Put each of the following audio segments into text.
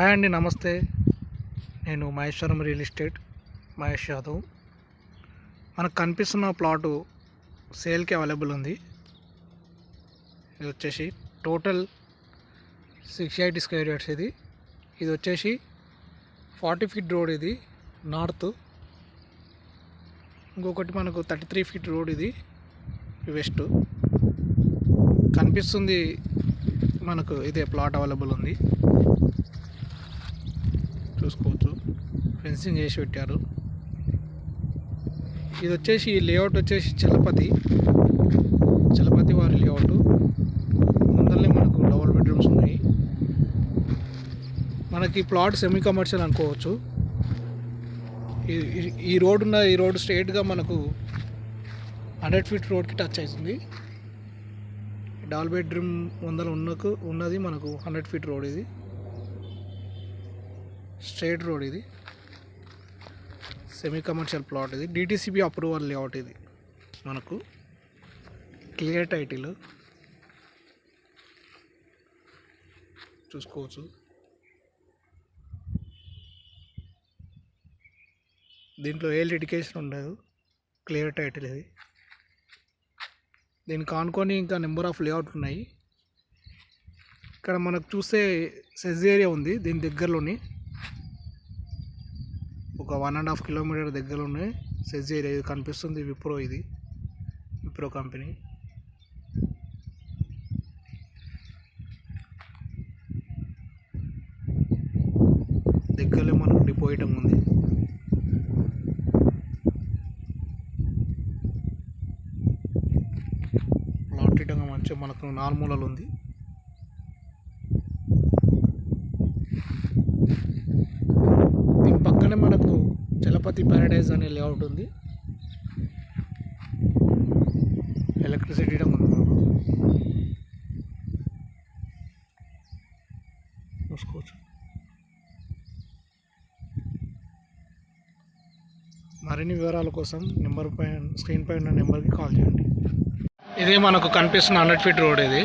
Hi అండి నమస్తే. నేను మహేశ్వరం రియల్ ఎస్టేట్ మహేష్ యాదవ్. మనకు కనిపిస్తున్న ప్లాటు సేల్కి అవైలబుల్ ఉంది. ఇది వచ్చేసి total six eighty square yards ఇది. ఇది వచ్చేసి ఫార్టీ ఫీట్ రోడ్ ఇది నార్త్. ఇంకొకటి మనకు థర్టీ త్రీ ఫీట్ రోడ్ ఇది వెస్ట్. కనిపిస్తుంది మనకు ఇదే ప్లాట్ అవైలబుల్ ఉంది. చూసుకోవచ్చు. ఫెన్సింగ్ చేసి పెట్టారు. ఇది వచ్చేసి లేఅవుట్ వచ్చేసి చలపతి. చలపతి వారి లేఅవుట్ ముందరనే మనకు డబుల్ బెడ్రూమ్స్ ఉన్నాయి. మనకి ప్లాట్ సెమీ కమర్షియల్ అనుకోవచ్చు. ఈ- రోడ్ ఉన్న ఈ రోడ్ స్ట్రైట్గా మనకు హండ్రెడ్ ఫీట్ రోడ్కి టచ్ అవుతుంది. డబుల్ బెడ్రూమ్ ముందర ఉన్నకు ఉన్నది మనకు హండ్రెడ్ ఫీట్ రోడ్ ఇది. స్ట్రేట్ రోడ్ ఇది. సెమీ కమర్షియల్ ప్లాట్ ఇది డిటీసీబీ అప్రూవల్ లేఅవుట్ ఇది. మనకు క్లియర్ టైటిల్ చూసుకోవచ్చు. దీంట్లో ఏ లిటికేషన్ ఉండదు. క్లియర్ టైటిల్ ఇది. దీనికి ఆనుకొని ఇంకా నెంబర్ ఆఫ్ లేఅవుట్ ఉన్నాయి. ఇక్కడ మనకు చూస్తే సెజ్ ఏరియా ఉంది. దీని దగ్గరలోని ఒక వన్ అండ్ హాఫ్ కిలోమీటర్ దగ్గరలోనే సెజ్ ఏరియా ఇది కనిపిస్తుంది విప్రో ఇది విప్రో కంపెనీ దగ్గరలో మనకు డిపోయటం ఉంది. ప్లాట్ మంచిగా మనకు నార్మూలలు ఉంది దీని పక్కనే మనకు తిరుపతి ప్యారడైజ్ అనే లేఅవుట్ ఉంది. ఎలక్ట్రిసిటీ ఉంది చూసుకోవచ్చు. మరిన్ని వివరాల కోసం నెంబర్ పైన స్క్రీన్ పైన ఉన్న నెంబర్కి కాల్ చేయండి. ఇదే మనకు కనిపిస్తున్న హండ్రెడ్ ఫీట్ రోడ్ ఇది.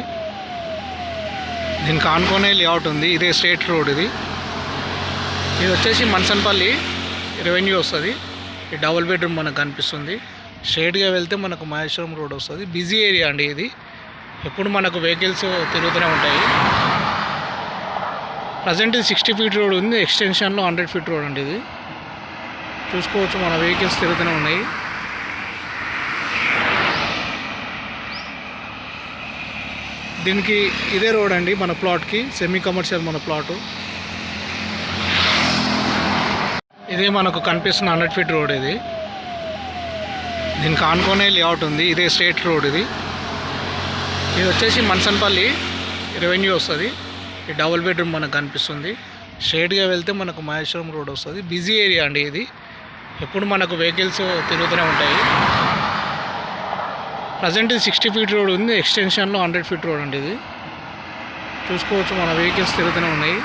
దీనికి ఆనుకునే లేఅవుట్ ఉంది. ఇదే స్టేట్ రోడ్ ఇది. ఇది వచ్చేసి మన్సన్పల్లి రెవెన్యూ వస్తుంది. ఈ డబుల్ బెడ్రూమ్ మనకు కనిపిస్తుంది. స్ట్రైట్గా వెళ్తే మనకు మహేశ్వరం రోడ్ వస్తుంది. బిజీ ఏరియా అండి ఇది. ఎప్పుడు మనకు వెహికల్స్ తిరుగుతూనే ఉంటాయి. ప్రజెంట్ ఇది సిక్స్టీ ఫీట్ రోడ్ ఉంది. ఎక్స్టెన్షన్లో హండ్రెడ్ ఫీట్ రోడ్ అండి ఇది. చూసుకోవచ్చు మన వెహికల్స్ తిరుగుతూనే ఉన్నాయి. దీనికి ఇదే రోడ్ అండి మన ప్లాట్కి సెమీ కమర్షియల్ మన ప్లాటు ఇదే మనకు కనిపిస్తున్న హండ్రెడ్ ఫీట్ రోడ్ ఇది. దీనికి ఆనుకునే లేఅవుట్ ఉంది. ఇదే స్టేట్ రోడ్ ఇది. ఇది వచ్చేసి మన్సన్పల్లి రెవెన్యూ వస్తుంది. ఈ డబుల్ బెడ్రూమ్ మనకు కనిపిస్తుంది. స్ట్రైట్గా వెళ్తే మనకు మహేశ్వరం రోడ్ వస్తుంది. బిజీ ఏరియా అండి ఇది. ఎప్పుడు మనకు వెహికల్స్ తిరుగుతూనే ఉంటాయి. ప్రజెంట్ ఇది సిక్స్టీ ఫీట్ రోడ్ ఉంది. ఎక్స్టెన్షన్లో హండ్రెడ్ ఫీట్ రోడ్ అండి ఇది. చూసుకోవచ్చు మన వెహికల్స్ తిరుగుతూనే ఉన్నాయి.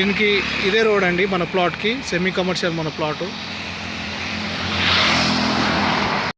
దీనికి ఇదే రోడ్ అండి మన ప్లాట్కి. సెమీ కమర్షియల్ మన ప్లాటు.